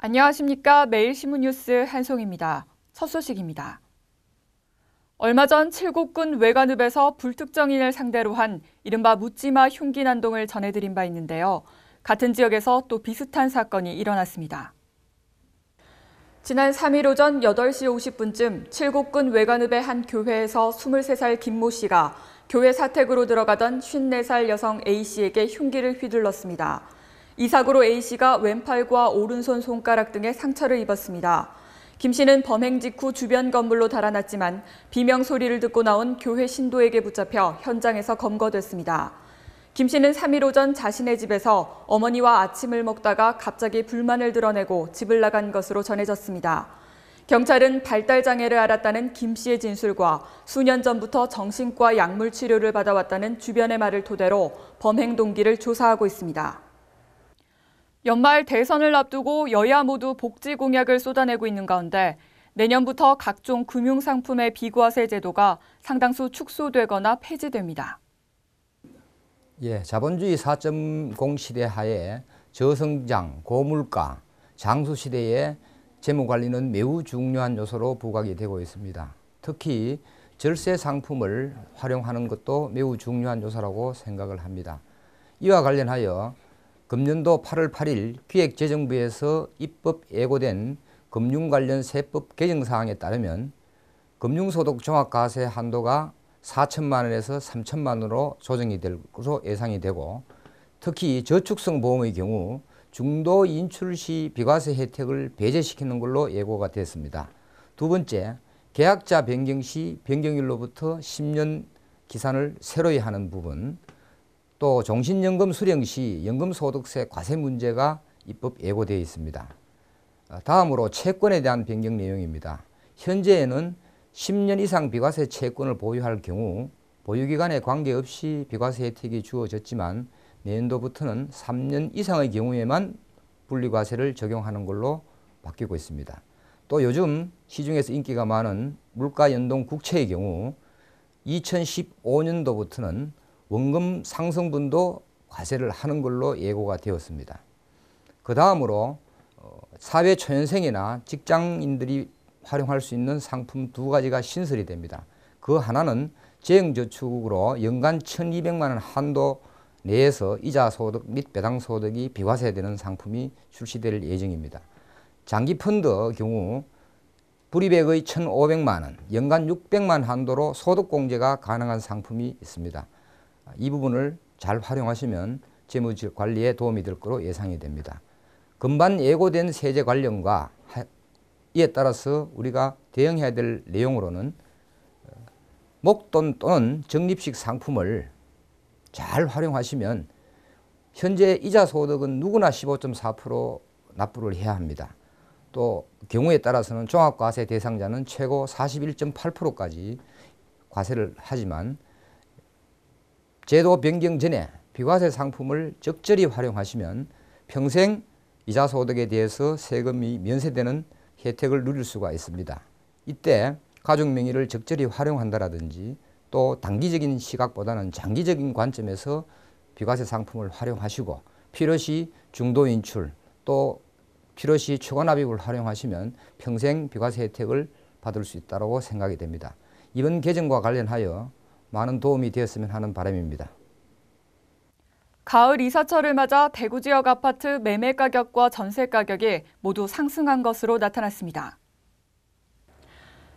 안녕하십니까. 매일신문 뉴스 한송입니다. 첫 소식입니다. 얼마 전 칠곡군 외관읍에서 불특정인을 상대로 한 이른바 묻지마 흉기 난동을 전해드린 바 있는데요. 같은 지역에서 또 비슷한 사건이 일어났습니다. 지난 3일 오전 8시 50분쯤 칠곡군 외관읍의 한 교회에서 23살 김모 씨가 교회 사택으로 들어가던 54살 여성 A씨에게 흉기를 휘둘렀습니다. 이 사고로 A씨가 왼팔과 오른손 손가락 등에 상처를 입었습니다. 김 씨는 범행 직후 주변 건물로 달아났지만 비명 소리를 듣고 나온 교회 신도에게 붙잡혀 현장에서 검거됐습니다. 김 씨는 3일 오전 자신의 집에서 어머니와 아침을 먹다가 갑자기 불만을 드러내고 집을 나간 것으로 전해졌습니다. 경찰은 발달 장애를 앓았다는 김 씨의 진술과 수년 전부터 정신과 약물 치료를 받아왔다는 주변의 말을 토대로 범행 동기를 조사하고 있습니다. 연말 대선을 앞두고 여야 모두 복지 공약을 쏟아내고 있는 가운데 내년부터 각종 금융상품의 비과세 제도가 상당수 축소되거나 폐지됩니다. 예, 자본주의 4.0 시대 하에 저성장, 고물가, 장수 시대에 재무 관리는 매우 중요한 요소로 부각이 되고 있습니다. 특히 절세 상품을 활용하는 것도 매우 중요한 요소라고 생각을 합니다. 이와 관련하여 금년도 8월 8일 기획재정부에서 입법 예고된 금융 관련 세법 개정 사항에 따르면 금융소득 종합과세 한도가 4천만 원에서 3천만 원으로 조정이 될 것으로 예상이 되고 특히 저축성 보험의 경우 중도 인출 시 비과세 혜택을 배제시키는 걸로 예고가 됐습니다. 두 번째, 계약자 변경 시 변경일로부터 10년 기산을 새로이 하는 부분 또 종신연금 수령 시 연금소득세 과세 문제가 입법 예고되어 있습니다. 다음으로 채권에 대한 변경 내용입니다. 현재에는 10년 이상 비과세 채권을 보유할 경우 보유기간에 관계없이 비과세 혜택이 주어졌지만 내년도부터는 3년 이상의 경우에만 분리과세를 적용하는 걸로 바뀌고 있습니다. 또 요즘 시중에서 인기가 많은 물가연동 국채의 경우 2015년도부터는 원금 상승분도 과세를 하는 걸로 예고가 되었습니다. 그 다음으로 어, 사회 초년생이나 직장인들이 활용할 수 있는 상품 두 가지가 신설이 됩니다. 그 하나는 재형저축으로 연간 1200만 원 한도 내에서 이자 소득 및 배당 소득이 비과세되는 상품이 출시될 예정입니다. 장기 펀드 경우 불이백의 1,500만 원, 연간 600만 한도로 소득 공제가 가능한 상품이 있습니다. 이 부분을 잘 활용하시면 재무 관리에 도움이 될 것으로 예상이 됩니다. 금반 예고된 세제 관련과 이에 따라서 우리가 대응해야 될 내용으로는 어, 목돈 또는 적립식 상품을 잘 활용하시면 현재 이자 소득은 누구나 15.4% 납부를 해야 합니다. 또 경우에 따라서는 종합과세 대상자는 최고 41.8%까지 과세를 하지만 제도 변경 전에 비과세 상품을 적절히 활용하시면 평생 이자 소득에 대해서 세금이 면세되는 혜택을 누릴 수가 있습니다. 이때 가족 명의를 적절히 활용한다라든지 또 단기적인 시각보다는 장기적인 관점에서 비과세 상품을 활용하시고 필요시 중도 인출 또 필요시 추가 납입을 활용하시면 평생 비과세 혜택을 받을 수 있다고 생각이 됩니다. 이번 개정과 관련하여 많은 도움이 되었으면 하는 바람입니다. 가을 이사철을 맞아 대구 지역 아파트 매매 가격과 전세 가격이 모두 상승한 것으로 나타났습니다.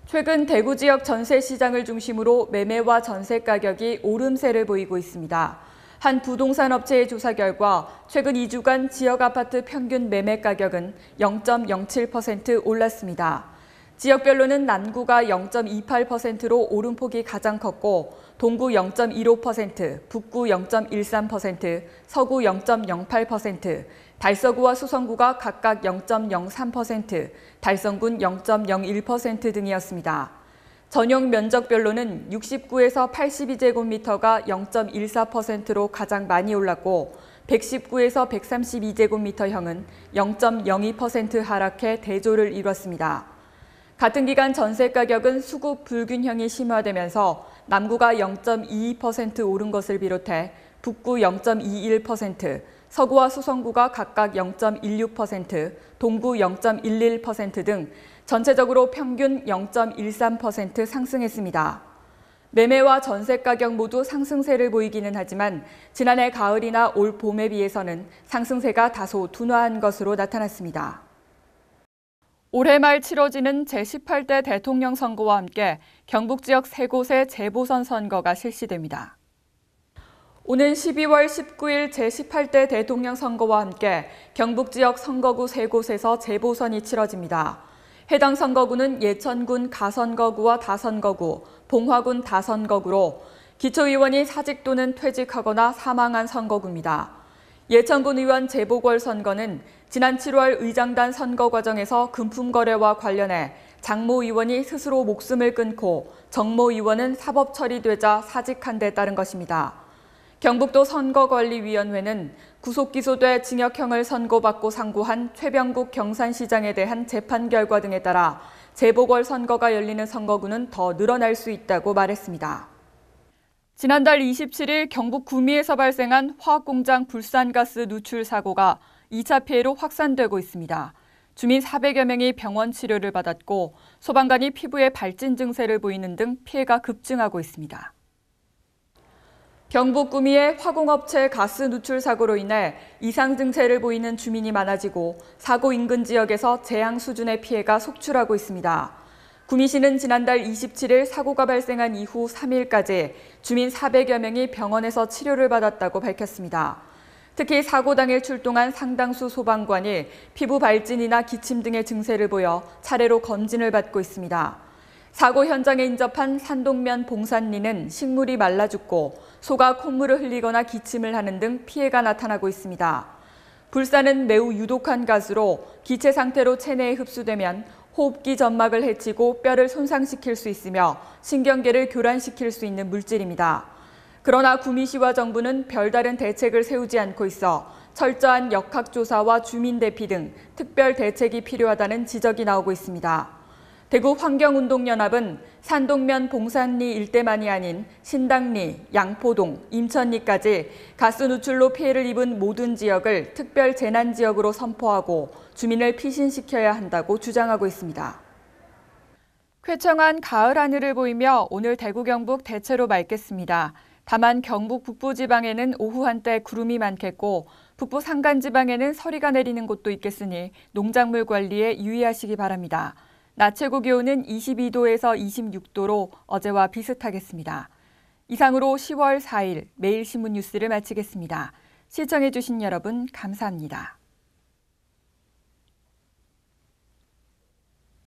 최근 대구 지역 전세 시장을 중심으로 매매와 전세 가격이 오름세를 보이고 있습니다. 한 부동산 업체의 조사 결과 최근 2주간 지역 아파트 평균 매매 가격은 0.07% 올랐습니다. 지역별로는 남구가 0.28%로 오름폭이 가장 컸고 동구 0.15%, 북구 0.13%, 서구 0.08%, 달서구와 수성구가 각각 0.03%, 달성군 0.01% 등이었습니다. 전용 면적별로는 69에서 82제곱미터가 0.14%로 가장 많이 올랐고 119에서 132제곱미터형은 0.02% 하락해 대조를 이뤘습니다. 같은 기간 전세 가격은 수급 불균형이 심화되면서 남구가 0.22% 오른 것을 비롯해 북구 0.21%, 서구와 수성구가 각각 0.16%, 동구 0.11%등 전체적으로 평균 0.13% 상승했습니다. 매매와 전세 가격 모두 상승세를 보이기는 하지만 지난해 가을이나 올 봄에 비해서는 상승세가 다소 둔화한 것으로 나타났습니다. 올해 말 치러지는 제18대 대통령 선거와 함께 경북 지역 세 곳의 재보선 선거가 실시됩니다. 오는 12월 19일 제18대 대통령 선거와 함께 경북 지역 선거구 세 곳에서 재보선이 치러집니다. 해당 선거구는 예천군 가선거구와 다선거구, 봉화군 다선거구로 기초의원이 사직 또는 퇴직하거나 사망한 선거구입니다. 예천군 의원 재보궐 선거는 지난 7월 의장단 선거 과정에서 금품 거래와 관련해 장모 의원이 스스로 목숨을 끊고 정모 의원은 사법 처리되자 사직한 데 따른 것입니다. 경북도 선거관리위원회는 구속 기소돼 징역형을 선고받고 상고한 최병국 경산시장에 대한 재판 결과 등에 따라 재보궐 선거가 열리는 선거구는 더 늘어날 수 있다고 말했습니다. 지난달 27일 경북 구미에서 발생한 화학공장 불산가스 누출 사고가 2차 피해로 확산되고 있습니다. 주민 400여 명이 병원 치료를 받았고 소방관이 피부에 발진 증세를 보이는 등 피해가 급증하고 있습니다. 경북 구미의 화공업체 가스 누출 사고로 인해 이상 증세를 보이는 주민이 많아지고 사고 인근 지역에서 재앙 수준의 피해가 속출하고 있습니다. 구미시는 지난달 27일 사고가 발생한 이후 3일까지 주민 400여 명이 병원에서 치료를 받았다고 밝혔습니다. 특히 사고 당일 출동한 상당수 소방관이 피부 발진이나 기침 등의 증세를 보여 차례로 검진을 받고 있습니다. 사고 현장에 인접한 산동면 봉산리는 식물이 말라 죽고 소가 콧물을 흘리거나 기침을 하는 등 피해가 나타나고 있습니다. 불사는 매우 유독한 가스로 기체 상태로 체내에 흡수되면 호흡기 점막을 해치고 뼈를 손상시킬 수 있으며 신경계를 교란시킬 수 있는 물질입니다. 그러나 구미시와 정부는 별다른 대책을 세우지 않고 있어 철저한 역학조사와 주민 대피 등 특별 대책이 필요하다는 지적이 나오고 있습니다. 대구 환경운동연합은 산동면 봉산리 일대만이 아닌 신당리, 양포동, 임천리까지 가스 누출로 피해를 입은 모든 지역을 특별 재난 지역으로 선포하고 주민을 피신시켜야 한다고 주장하고 있습니다. 쾌청한 가을 하늘을 보이며 오늘 대구 경북 대체로 맑겠습니다. 다만 경북 북부 지방에는 오후 한때 구름이 많겠고 북부 산간 지방에는 서리가 내리는 곳도 있겠으니 농작물 관리에 유의하시기 바랍니다. 낮 최고 기온은 22도에서 26도로 어제와 비슷하겠습니다. 이상으로 10월 4일 매일 신문 뉴스를 마치겠습니다. 시청해주신 여러분 감사합니다.